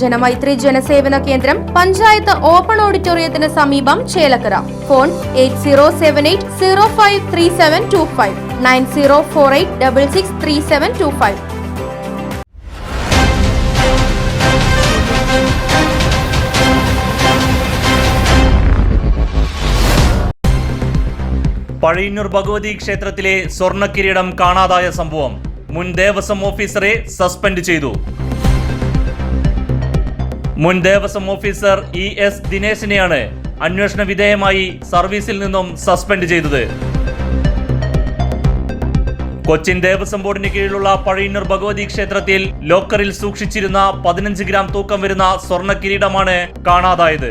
ജനമൈത്രി ജനസേവന കേന്ദ്രം പഞ്ചായത്ത് ഓപ്പൺ ഓഡിറ്റോറിയത്തിന് സമീപം Chelakkara. Phone eight zero seven eight zero five three seven two five. Nine zero four eight double six three seven two five. Pazhayannur Bhagavathi ക്ഷേത്രത്തിലെ സ്വർണക്കിരീടം കാണാതായ സംഭവം. മുൻ ദേവസ്വം ഓഫീസറെ സസ്പെൻഡ് ചെയ്തു. മുൻ ദേവസ്വം ഓഫീസർ ഇ എസ് ദിനേശിനെയാണ് അന്വേഷണ വിധേയമായി സർവീസിൽ നിന്നും സസ്പെൻഡ് ചെയ്തത്. കൊച്ചിൻ ദേവസ്വം ബോർഡിന് കീഴിലുള്ള പഴയന്നൂർ ഭഗവതി ക്ഷേത്രത്തിൽ ലോക്കറിൽ സൂക്ഷിച്ചിരുന്ന പതിനഞ്ച് ഗ്രാം തൂക്കം വരുന്ന സ്വർണ കിരീടമാണ് കാണാതായത്.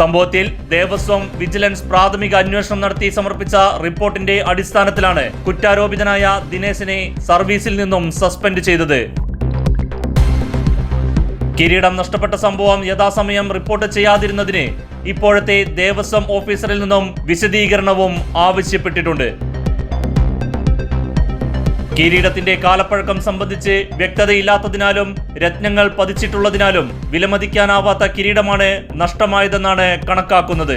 സംഭവത്തിൽ ദേവസ്വം വിജിലൻസ് പ്രാഥമിക അന്വേഷണം നടത്തി സമർപ്പിച്ച റിപ്പോർട്ടിന്റെ അടിസ്ഥാനത്തിലാണ് കുറ്റാരോപിതനായ ദിനേശിനെ സർവീസിൽ നിന്നും സസ്പെൻഡ് ചെയ്തത്. കിരീടം നഷ്ടപ്പെട്ട സംഭവം യഥാസമയം റിപ്പോർട്ട് ചെയ്യാതിരുന്നതിന് ഇപ്പോഴത്തെ ദേവസ്വം ഓഫീസറിൽ നിന്നും വിശദീകരണവും ആവശ്യപ്പെട്ടിട്ടുണ്ട്. കിരീടത്തിന്റെ കാലപ്പഴക്കം സംബന്ധിച്ച് വ്യക്തതയില്ലാത്തതിനാലും രത്നങ്ങൾ പതിച്ചിട്ടുള്ളതിനാലും വിലമതിക്കാനാവാത്ത കിരീടമാണ് നഷ്ടമായതെന്നാണ് കണക്കാക്കുന്നത്.